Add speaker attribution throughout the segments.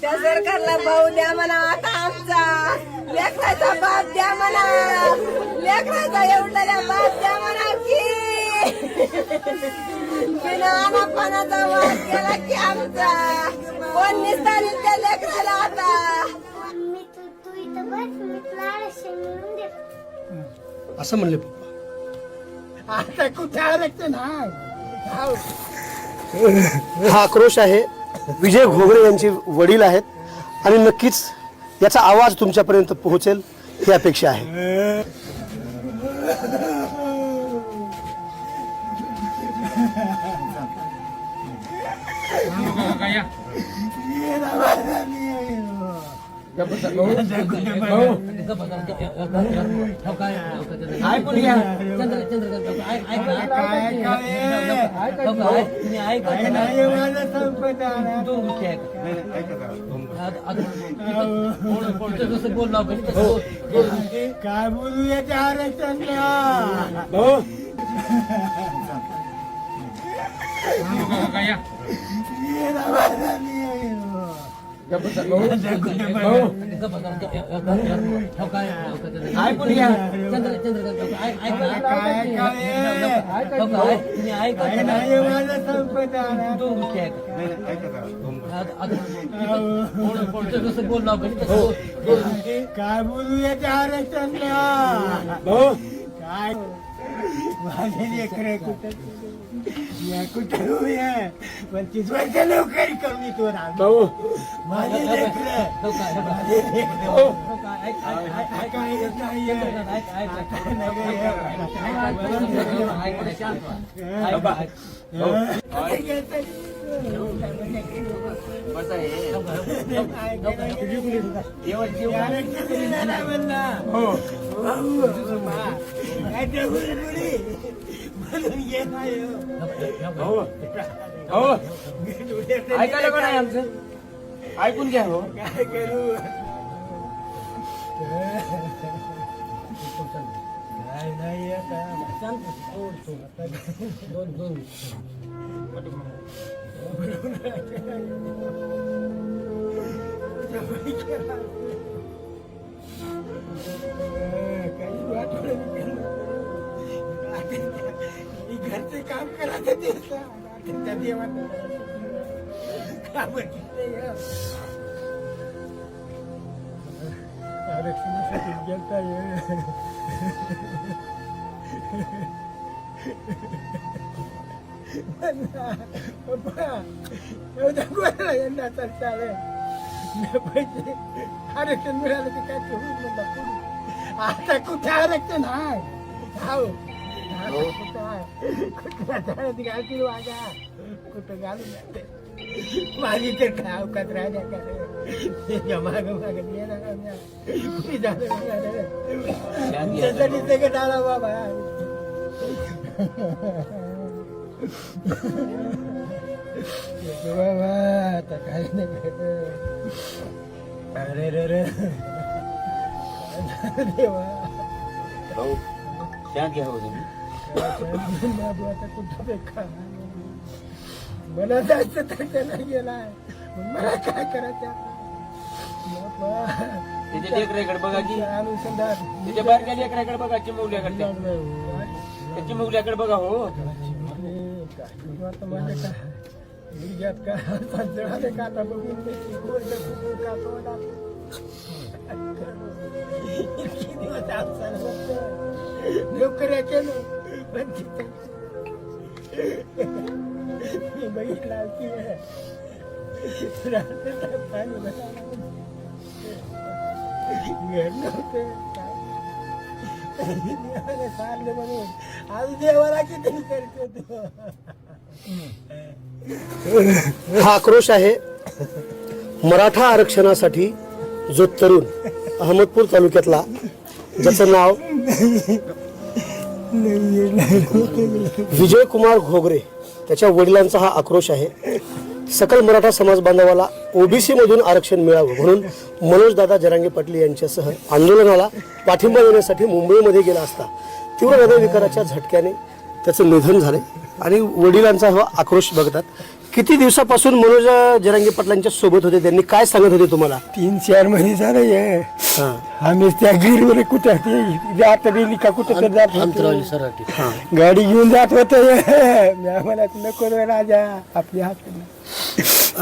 Speaker 1: त्या सरकारला भाऊ द्या म्हणा आता आमचा. लेकराचा बाप द्या म्हणा. लेकराचा एवढा बाप द्या म्हणा की. बिना अनापानाचा वाद केला की आमचा. कोण निसतानी त्या लेकराला आता.
Speaker 2: मी तू तू इथं बस मी तुला आरक्षण मिळवून देतो.
Speaker 3: असं म्हणले पप्पा.
Speaker 4: आता कुठे आरक्षण आहे हाव.
Speaker 3: हा आक्रोश आहे. विजय घोगरे यांचे वडील आहेत. आणि नक्कीच याचा आवाज तुमच्यापर्यंत पोहोचेल ही अपेक्षा आहे.
Speaker 4: ऐकून घ्या. काय काय बोलू याच्या आरक्षणला काय काय. काय बोलू याच्या आरक्षणला काय माझे लेकर कुठं या कुठं आहे पंचवीस वर्ष लवकर कमी तो भाऊ माझे लेकर माझे लेकर काय येत
Speaker 5: ऐकायला पण आहे आमचं ऐकून घ्या हो
Speaker 4: काय करू काय नाही आता काही काम त्या आरक्षणासाठी जनता एवढ्या पैसे आरक्षण मिळालं ते काय आता कुठे आरक्षण आहे? हाव. घालतील कुठं घालून माझी तर खाव कचरा माग माग येणार आला बाबा बाबा आता काय नाही अरे रे रे देवा
Speaker 5: भाऊ शांत हो तुम्ही
Speaker 4: मला जायचं तर त्याला गेलाय. मला काय करायचं?
Speaker 5: त्याच्या लेकराकडे बघा की. त्याच्या बारक्या लेकराकडे बघा चिमवल्याकडे त्या चिमवल्याकडे बघा हो.
Speaker 4: नोकऱ्या केलं मी बघितला की पाणी घर म्हणून आज देवाला किती करतो
Speaker 3: हा आक्रोश आहे. मराठा आरक्षणासाठी जो तरुण अहमदपूर तालुक्यातला ज्याचं नाव विजय कुमार घोगरे त्याच्या वडिलांचा हा आक्रोश आहे. सकल मराठा समाज बांधवाला ओबीसी मधून आरक्षण मिळावं म्हणून मनोजदादा जरांगे पाटील यांच्यासह आंदोलनाला पाठिंबा देण्यासाठी मुंबईमध्ये गेला असता. तीव्र हृदयविकाराच्या झटक्याने त्याचं निधन झाले आणि वडिलांचा हा आक्रोश बघतात. किती दिवसापासून मनोज जरांगे पाटलांच्या सोबत होते त्यांनी काय सांगत होते तुम्हाला
Speaker 4: तीन चार महिने झाले. हा. आम्ही त्या गिरवर कुठं ते जात का कुठं तर जात होतो. गाडी घेऊन जात होतो हे. मी आम्हाला नको रे राजा आपल्या हात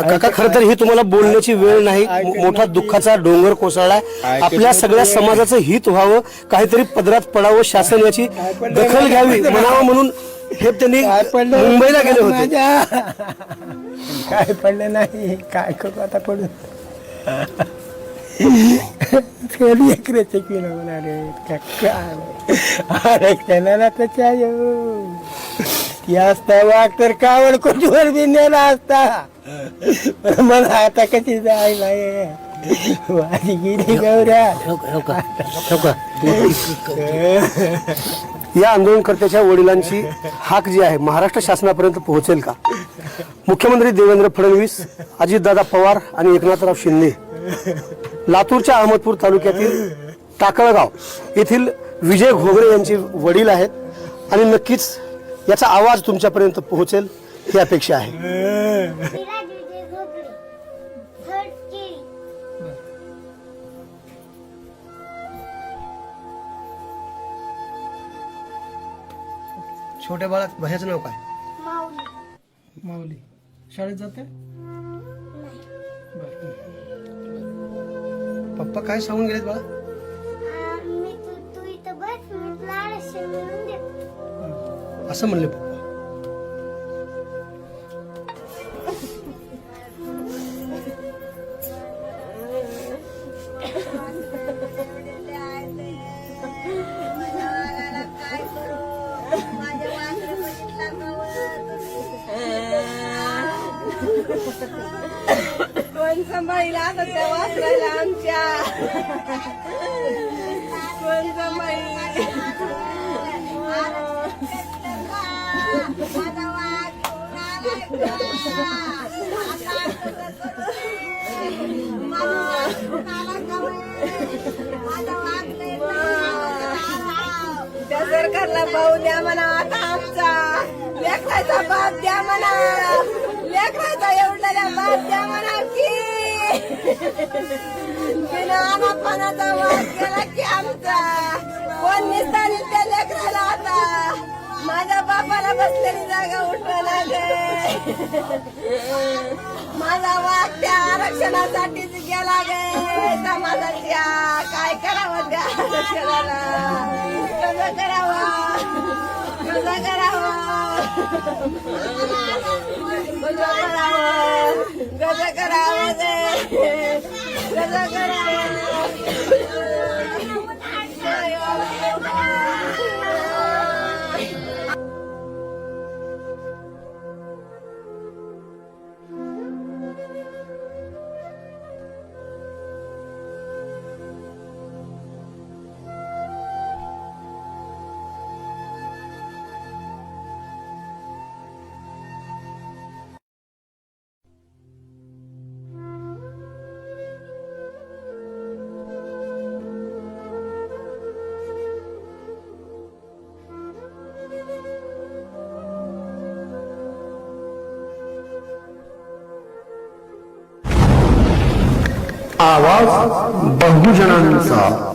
Speaker 3: काका खर तर ही तुम्हाला बोलण्याची वेळ नाही मो- मोठा दुःखाचा डोंगर कोसळलाय आपल्या सगळ्या समाजाचं हित व्हावं काहीतरी पदरात पडावं शासन याची दखल घ्यावी म्हणावं म्हणून हे त्यांनी
Speaker 4: काय पडलं?
Speaker 3: मुंबईला गेले होते.
Speaker 4: माझ्या. काय पडलं नाही? काय करू आता पडून कधी एकरेचे किलो होणार आहे का काय आरक्षणाला त्याच्या ती असता वाघ तर कावड कुठवर बी नेला असता. पण मला आता कशी जायला आहे. माझी गिरी गौऱ्या.
Speaker 3: या आंदोलनकर्त्याच्या वडिलांची हाक जी आहे महाराष्ट्र शासनापर्यंत पोहोचेल का? मुख्यमंत्री देवेंद्र फडणवीस अजितदादा पवार आणि एकनाथराव शिंदे. लातूरच्या अहमदपूर तालुक्यातील टाकळगाव येथील विजय घोगरे यांचे वडील आहेत आणि नक्कीच याचा आवाज तुमच्यापर्यंत पोहोचेल ही अपेक्षा आहे. छोट्या बाळात भयाचं नाव काय?
Speaker 2: माऊली.
Speaker 4: माऊली. शाळेत जाते?
Speaker 3: पप्पा काय सांगून गेलेत बाळा?
Speaker 2: आ, मी तू तू इथं बस मी तुला आळशी मिळून देतो.
Speaker 3: असं म्हणले पप्पा.
Speaker 1: कोण सांभाळीला आता त्या वासराला आमच्या. कोण सांभाळी त्या सरकारला भाऊ द्या म्हणा आता आमचा. लेखायचा बाप द्या म्हणा. कोणाचा वाद केला की आमचा. कोण निस्तारी त्या लेकराला आता माझ्या बापाला बसलेली जागा उठवा माझा वाद त्या आरक्षणासाठीच गेला गे समाजाच्या काय करावं त्या आरक्षणाला? कसं करावं? कसं करावं? कसं करावं? कसं करावं? Yeah.
Speaker 3: आवाज बहुजनांचा